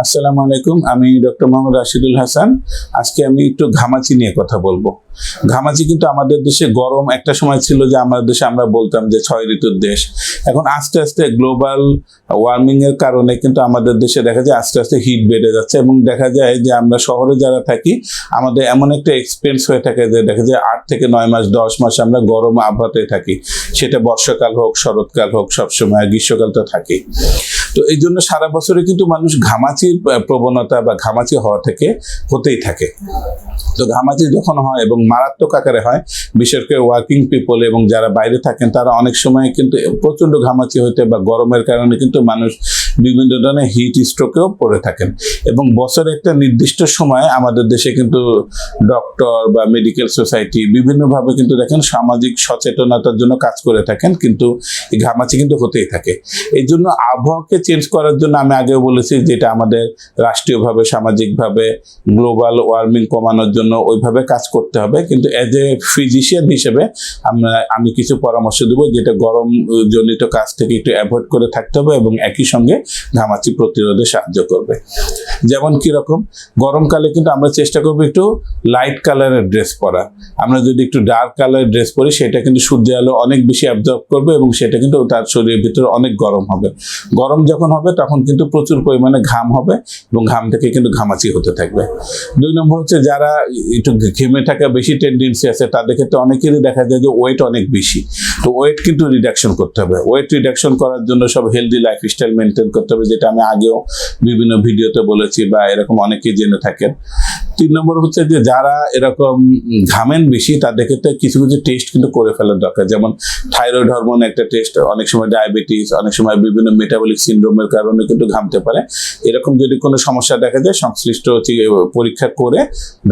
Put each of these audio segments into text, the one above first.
আসসালামু আলাইকুম, আমি ডক্টর মোহাম্মদ রাশিদুল হাসান। আজকে আমি একটু ঘামাচি নিয়ে কথা বলব। ঘামাচি কিন্তু আমাদের দেশে গরম একটা সময় ছিল যে আমাদের দেশে আমরা বলতাম যে ছয় ঋতুর দেশ। এখন আস্তে আস্তে গ্লোবাল ওয়ার্মিং এর কারণে কিন্তু আমাদের দেশে দেখা যায় আস্তে আস্তে হিট বেড়ে যাচ্ছে এবং দেখা যায় যে আমরা শহরে যারা থাকি, আমাদের এমন একটা এক্সপেন্স হয়ে থাকে যে দেখা যায় আট থেকে নয় মাস, দশ মাস আমরা গরম আবহাওয়াতে থাকি। সেটা বর্ষাকাল হোক, শরৎকাল হোক, সবসময় গ্রীষ্মকাল তো থাকেই। তো এই জন্য সারা বছরে কিন্তু মানুষ ঘামাচির প্রবণতা বা ঘামাচি হওয়া থেকে হতেই থাকে। তো ঘামাচি যখন হয় এবং মারাত্মক আকারে হয়, বিশেষ করে ওয়ার্কিং পিপল এবং যারা বাইরে থাকেন, তারা অনেক সময় কিন্তু প্রচণ্ড ঘামাচি হতে বা গরমের কারণে কিন্তু মানুষ বিভিন্ন ধরনের হিট স্ট্রোকেও পড়ে থাকেন। এবং বছরে একটা নির্দিষ্ট সময় আমাদের দেশে কিন্তু ডক্টর বা মেডিকেল সোসাইটি বিভিন্নভাবে কিন্তু দেখেন সামাজিক সচেতনতার জন্য কাজ করে থাকেন, কিন্তু ঘামাচি কিন্তু হতেই থাকে। এই জন্য আবহাওয়াকে চেঞ্জ করার জন্য আমি আগেও বলেছি যেটা আমাদের রাষ্ট্রীয়ভাবে, সামাজিকভাবে গ্লোবাল ওয়ার্মিং কমানোর জন্য ওইভাবে কাজ করতে হবে। কিন্তু এজ এ ফিজিশিয়ান হিসেবে আমরা, আমি কিছু পরামর্শ দেবো যেটা গরম জনিত কাজ থেকে একটু অ্যাভয়েড করে থাকতে হবে এবং একই সঙ্গে ঘামাচি প্রতিরোধে সাহায্য করবে। যেমন কীরকম গরমকালে কিন্তু আমরা চেষ্টা করব একটু লাইট কালারের ড্রেস পরা। আমরা যদি একটু ডার্ক কালারের ড্রেস পরি, সেটা কিন্তু সূর্যের আলো অনেক বেশি অ্যাবজর্ব করবে এবং সেটা কিন্তু তার শরীরের ভিতরে অনেক গরম হবে। গরম যখন হবে, তখন কিন্তু প্রচুর পরিমাণে ঘাম হবে এবং ঘাম থেকে কিন্তু ঘামাচি হতে থাকবে। দুই নম্বর হচ্ছে যারা একটু ঘেমে থাকা বেশি টেন্ডেন্সি আছে, তাদের ক্ষেত্রে অনেকেরই দেখা যায় যে ওয়েট অনেক বেশি। তো ওয়েট কিন্তু রিডাকশন করতে হবে। ওয়েট রিডাকশন করার জন্য সব হেলদি লাইফস্টাইল মেনটেন করতে হবে, যেটা আমি আগেও বিভিন্ন ভিডিওতে বলেছি বা এরকম অনেকেই জেনে থাকেন। তিন নম্বর হচ্ছে যে যারা এরকম ঘামেন বেশি, তাদের ক্ষেত্রে কিছু কিছু টেস্ট কিন্তু করে ফেলার দরকার। যেমন থাইরয়েড হরমোন একটা টেস্ট অনেক সময় ডায়াবেটিস অনেক সময় বিভিন্ন মেটাবলিক সিন্ড্রোমের কারণে কিন্তু ঘামতে পারে। এরকম যদি কোনো সমস্যা দেখা যায়, সংশ্লিষ্ট পরীক্ষা করে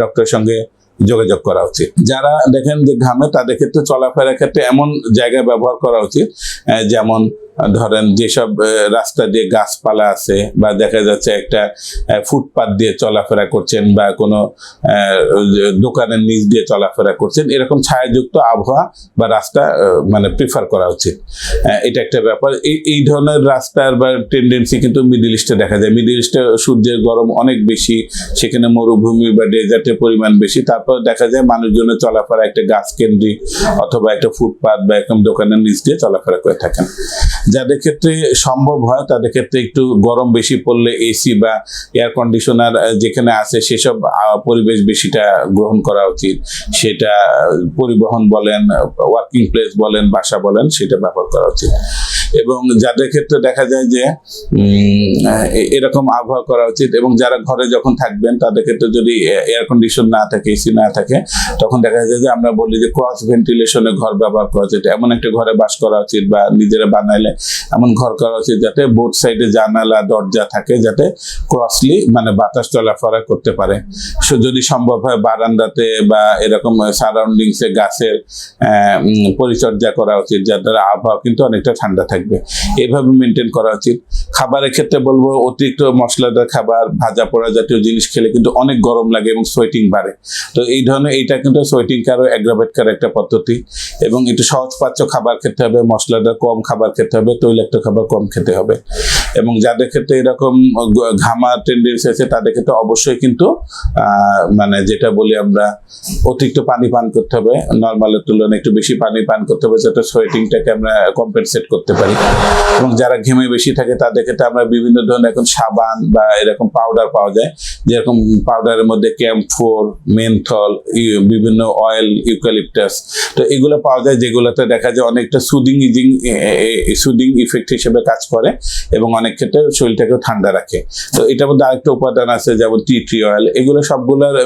ডক্টরের সঙ্গে যোগাযোগ করা উচিত। যারা দেখেন যে ঘামে, তাদের ক্ষেত্রে চলাফেরার ক্ষেত্রে এমন জায়গায় ব্যবহার করা উচিত যেমন ধরেন যেসব রাস্তা দিয়ে গাছপালা আছে বা দেখা যাচ্ছে একটা আহ, ফুটপাত দিয়ে চলাফেরা করছেন বা কোনো দোকানের নিচ দিয়ে চলাফেরা করছেন এরকম ছায়াযুক্ত আবহাওয়া বা রাস্তা মানে প্রিফার করা উচিত। এটা একটা ব্যাপার। এই এই ধরনের রাস্তার বা টেন্ডেন্সি কিন্তু মিডিল ইস্টে দেখা যায়। মিডিল ইস্টে সূর্যের গরম অনেক বেশি সেখানে মরুভূমি বা ডেজার্টের পরিমাণ বেশি তারপর দেখা যায় মানুষজনের চলাফেরা একটা গাছ কেন্দ্রিক অথবা একটা ফুটপাত বা এরকম দোকানের নিচ দিয়ে চলাফেরা করে থাকেন। যাদের ক্ষেত্রে সম্ভব হয়, তাদের ক্ষেত্রে একটু গরম বেশি পড়লে এসি বা এয়ার কন্ডিশনার যেখানে আছে, সেসব পরিবেশ বেশিটা গ্রহণ করা উচিত। সেটা পরিবহন বলেন ওয়ার্কিং প্লেস বলেন, বাসা বলেন, সেটা ব্যবহার করা উচিত। এবং যাদের ক্ষেত্রে দেখা যায় যে এরকম আবহাওয়া করা উচিত এবং যারা ঘরে যখন থাকবেন, তাদের ক্ষেত্রে যদি এয়ার কন্ডিশন না থাকে এসি না থাকে, তখন দেখা যায় যে আমরা বলি যে ক্রস ভেন্টিলেশনে ঘর ব্যবহার করা উচিত। এমন একটা ঘরে বাস করা উচিত বা নিজেরা বানাইলে এমন ঘর করা উচিত যাতে বোথ সাইডে জানালা, দরজা থাকে যাতে ক্রসলি মানে বাতাস চলাফেরা করতে পারে। সো যদি সম্ভব হয় বারান্দাতে বা এরকম সারাউন্ডিংসে গাছের পরিচর্যা করা উচিত, যার দ্বারা আবহাওয়া কিন্তু অনেকটা ঠান্ডা থাকবে। এভাবে মেনটেন করা উচিত। খাবারের ক্ষেত্রে বলব, অতিরিক্ত মশলাদার খাবার, ভাজা পোড়া জাতীয় জিনিস খেলে কিন্তু অনেক গরম লাগে এবং সোয়েটিং বাড়ে। তো এই ধরনের, এইটা কিন্তু সোয়েটিং কারও অ্যাগ্রাভেট করার একটা পদ্ধতি। এবং একটু সহজপাচ্য খাবার খেতে হবে, মশলাদার কম খাবার খেতে হবে, তৈলাক্ত খাবার কম খেতে হবে। এবং যাদের ক্ষেত্রে এরকম ঘামা টেন্ডেন্সি আছে, তাদের ক্ষেত্রে অবশ্যই কিন্তু মানে যেটা বলি আমরা, অতিরিক্ত পানি পান করতে হবে। নর্মালের তুলনায় একটু বেশি পানি পান করতে হবে, যাতে সোয়েটিংটাকে আমরা কম্পেনসেট করতে পারি। এবং যারা ঘেমে বেশি থাকে, তাদের ক্ষেত্রে আমরা বিভিন্ন ধরনের এখন সাবান বা এরকম পাউডার পাওয়া যায়। যেরকম পাউডারের মধ্যে ক্যাম্পফোর মেনথল বিভিন্ন অয়েল ইউক্যালিপটাস তো এগুলো পাওয়া যায়, যেগুলোতে দেখা যায় অনেকটা সুদিং ইজিং সুদিং ইফেক্ট হিসেবে কাজ করে। এবং অনেক ক্ষেত্রে শরীরটাকে ঠান্ডা রাখে। তো এটার মধ্যে আরেকটা উপাদান আছে যেমন টি ট্রি অয়েল এগুলো সবগুলোর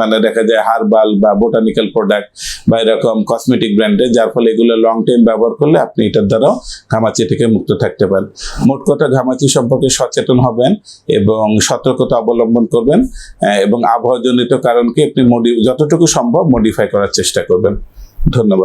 মানে দেখা যায় হার্বাল বা বোটানিক্যাল প্রোডাক্ট বা এরকম কসমেটিক ব্র্যান্ডের যার ফলে এগুলো লং টাইম ব্যবহার করলে আপনি এটার দ্বারাও ঘামাচি থেকে মুক্ত থাকতে পারেন। মোট কথা ঘামাচি সম্পর্কে সচেতন হবেন এবং সতর্কতা অবলম্বন করবেন এবং আবহাওয়াজনিত কারণকে আপনি মডি যতটুকু সম্ভব মডিফাই করার চেষ্টা করবেন। ধন্যবাদ।